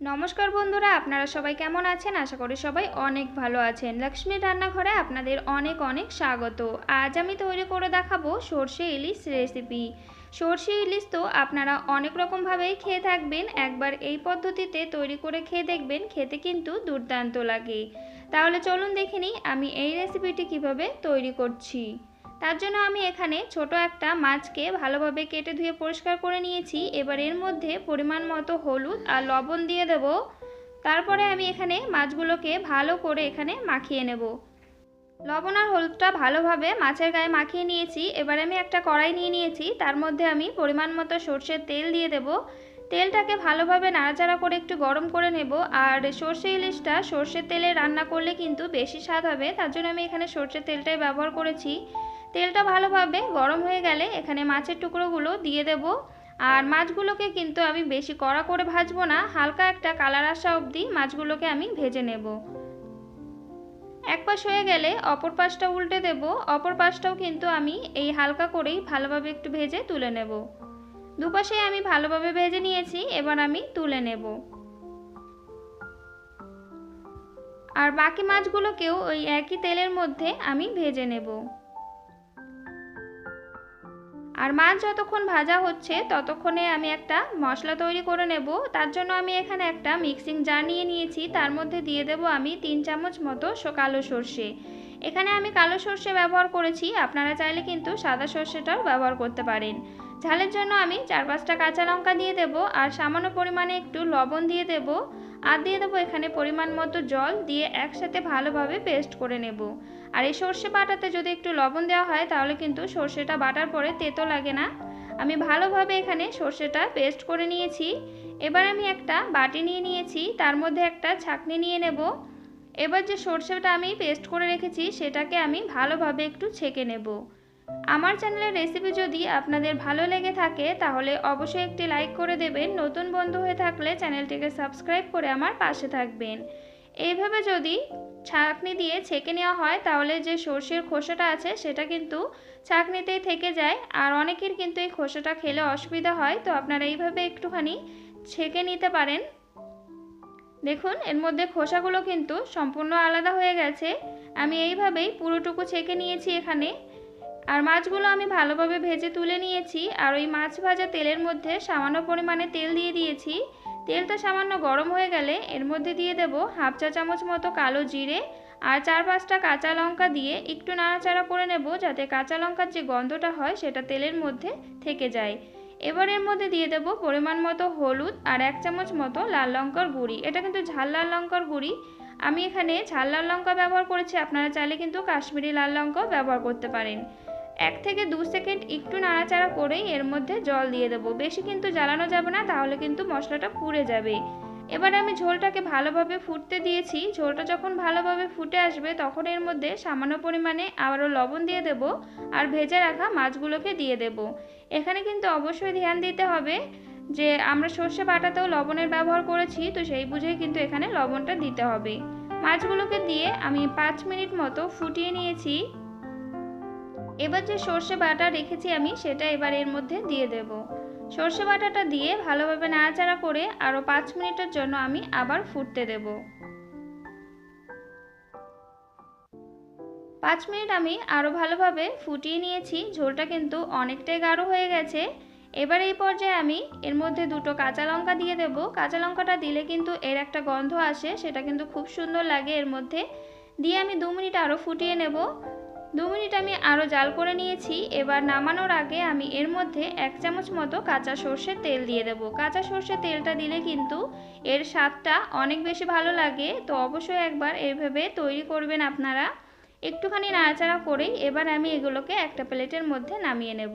নমস্কার বন্ধুরা, আপনারা সবাই কেমন আছেন? আশা করি সবাই অনেক ভালো আছেন। লক্ষ্মীর রান্নাঘরে আপনাদের অনেক অনেক স্বাগত। আজ আমি তৈরি করে দেখাবো সর্ষে ইলিশ রেসিপি সর্ষে ইলিশ তো আপনারা অনেক রকমভাবেই খেয়ে থাকবেন। একবার এই পদ্ধতিতে তৈরি করে খেয়ে দেখবেন, খেতে কিন্তু দুর্দান্ত লাগে। তাহলে চলুন দেখে আমি এই রেসিপিটি কীভাবে তৈরি করছি। তার জন্য আমি এখানে ছোট একটা মাছকে ভালোভাবে কেটে ধুয়ে পরিষ্কার করে নিয়েছি। এবার এর মধ্যে পরিমাণ মতো হলুদ আর লবণ দিয়ে দেব। তারপরে আমি এখানে মাছগুলোকে ভালো করে এখানে মাখিয়ে নেব। লবণ আর হলুদটা ভালোভাবে মাছের গায়ে মাখিয়ে নিয়েছি। এবার আমি একটা কড়াই নিয়ে নিয়েছি। তার মধ্যে আমি পরিমাণ মতো সর্ষের তেল দিয়ে দেব। তেলটাকে ভালোভাবে নাড়াচাড়া করে একটু গরম করে নেব। আর সর্ষে ইলিশটা, সর্ষের তেলে রান্না করলে কিন্তু বেশি স্বাদ হবে। তার জন্য আমি এখানে সর্ষের তেলটাই ব্যবহার করেছি। তেলটা ভালোভাবে গরম হয়ে গেলে এখানে মাছের টুকরোগুলো দিয়ে দেব। আর মাছগুলোকে কিন্তু আমি বেশি কড়া করে ভাজবো না, হালকা একটা কালার আসা অবধি মাছগুলোকে আমি ভেজে নেব। এক পাশ হয়ে গেলে অপর পাশটা উল্টে দেব, অপর পাশটাও কিন্তু আমি এই হালকা করেই ভালোভাবে একটু ভেজে তুলে নেব। দুপাশে আমি ভালোভাবে ভেজে নিয়েছি, এবার আমি তুলে নেব। আর বাকি মাছগুলোকেও ওই একই তেলের মধ্যে আমি ভেজে নেব। আর মাছ যতক্ষণ ভাজা হচ্ছে, ততক্ষণে আমি একটা মশলা তৈরি করে নেব। তার জন্য আমি এখানে একটা মিক্সিং জার নিয়ে নিয়েছি। তার মধ্যে দিয়ে দেব আমি তিন চামচ মতো কালো সর্ষে। এখানে আমি কালো সর্ষে ব্যবহার করেছি। আপনারা চাইলে কিন্তু সাদা সর্ষেটাও ব্যবহার করতে পারেন। ঝালের জন্য আমি চার পাঁচটা কাঁচা লঙ্কা দিয়ে দেব আর সামান্য পরিমাণে একটু লবণ দিয়ে দেব। আর দিয়ে দেবো এখানে পরিমাণ মতো জল দিয়ে একসাথে ভালোভাবে পেস্ট করে নেব। আর এই সর্ষে বাটাতে যদি একটু লবণ দেওয়া হয় তাহলে কিন্তু সর্ষেটা বাটার পরে তেতো লাগে না। আমি ভালোভাবে এখানে সর্ষেটা পেস্ট করে নিয়েছি। এবার আমি একটা বাটি নিয়ে নিয়েছি, তার মধ্যে একটা ছাকনি নিয়ে নেব। এবার যে সর্ষেটা আমি পেস্ট করে রেখেছি সেটাকে আমি ভালোভাবে একটু ছেঁকে নেব। আমার চ্যানেলের রেসিপি যদি আপনাদের ভালো লেগে থাকে, তাহলে অবশ্যই একটি লাইক করে দেবেন। নতুন বন্ধু হয়ে থাকলে চ্যানেলটিকে সাবস্ক্রাইব করে আমার পাশে থাকবেন। এইভাবে যদি ছাঁকনি দিয়ে ছেঁকে নেওয়া হয়, তাহলে যে সর্ষের খোসাটা আছে, সেটা কিন্তু ছাঁকনিতেই থেকে যায়। আর অনেকের কিন্তু এই খোসাটা খেলে অসুবিধা হয়, তো আপনারা এইভাবে একটুখানি ছেঁকে নিতে পারেন। দেখুন, এর মধ্যে খোসাগুলো কিন্তু সম্পূর্ণ আলাদা হয়ে গেছে। আমি এইভাবেই পুরোটুকু ছেঁকে নিয়েছি এখানে। আর মাছগুলো আমি ভালোভাবে ভেজে তুলে নিয়েছি, আর ওই মাছ ভাজা তেলের মধ্যে সামান্য পরিমাণে তেল দিয়ে দিয়েছি। তেলটা সামান্য গরম হয়ে গেলে এর মধ্যে দিয়ে দেব হাফ চা চামচ মতো কালো জিরে আর চার পাঁচটা কাঁচা লঙ্কা দিয়ে একটু নাড়াচাড়া করে নেব যাতে কাঁচা লঙ্কার যে গন্ধটা হয় সেটা তেলের মধ্যে থেকে যায়। এবার এর মধ্যে দিয়ে দেব পরিমাণ মতো হলুদ আর এক চামচ মতো লাল লঙ্কার গুঁড়ি। এটা কিন্তু ঝাল লাল লঙ্কার গুঁড়ি। আমি এখানে ঝাল লাল লঙ্কা ব্যবহার করেছি, আপনারা চাইলে কিন্তু কাশ্মীরি লাল লঙ্কাও ব্যবহার করতে পারেন। এক থেকে দু সেকেন্ড একটু নাড়াচাড়া করেই এর মধ্যে জল দিয়ে দেবো। বেশি কিন্তু জ্বালানো যাবে না, তাহলে কিন্তু মশলাটা পুড়ে যাবে। এবার আমি ঝোলটাকে ভালোভাবে ফুটতে দিয়েছি। ঝোলটা যখন ভালোভাবে ফুটে আসবে, তখন এর মধ্যে সামান্য পরিমাণে আবারও লবণ দিয়ে দেব আর ভেজে রাখা মাছগুলোকে দিয়ে দেব। এখানে কিন্তু অবশ্যই ধ্যান দিতে হবে যে, আমরা সর্ষে বাটাতেও লবণের ব্যবহার করেছি, তো সেই বুঝেই কিন্তু এখানে লবণটা দিতে হবে। মাছগুলোকে দিয়ে আমি পাঁচ মিনিট মতো ফুটিয়ে নিয়েছি। এবার যে সর্ষে বাটা রেখেছি আমি, সেটা এবার এর মধ্যে দিয়ে দেব। সর্ষে বাটাটা দিয়ে ভালোভাবে নাড়াচাড়া করে আরও পাঁচ মিনিটের জন্য আমি আবার ফুটতে দেব। পাঁচ মিনিট আমি আরও ভালোভাবে ফুটিয়ে নিয়েছি, ঝোলটা কিন্তু অনেকটাই গাঢ় হয়ে গেছে। এবার এই পর্যায়ে আমি এর মধ্যে দুটো কাঁচা লঙ্কা দিয়ে দেব। কাঁচা লঙ্কাটা দিলে কিন্তু এর একটা গন্ধ আসে, সেটা কিন্তু খুব সুন্দর লাগে এর মধ্যে। দিয়ে আমি দু মিনিট আরও ফুটিয়ে নেব। দু মিনিট আমি আরও জাল করে নিয়েছি। এবার নামানোর আগে আমি এর মধ্যে এক চামচ মতো কাঁচা সর্ষের তেল দিয়ে দেব। কাঁচা সর্ষের তেলটা দিলে কিন্তু এর স্বাদটা অনেক বেশি ভালো লাগে। তো অবশ্যই একবার এইভাবে তৈরি করবেন আপনারা। একটুখানি নাড়াচাড়া করেই এবার আমি এগুলোকে একটা প্লেটের মধ্যে নামিয়ে নেব।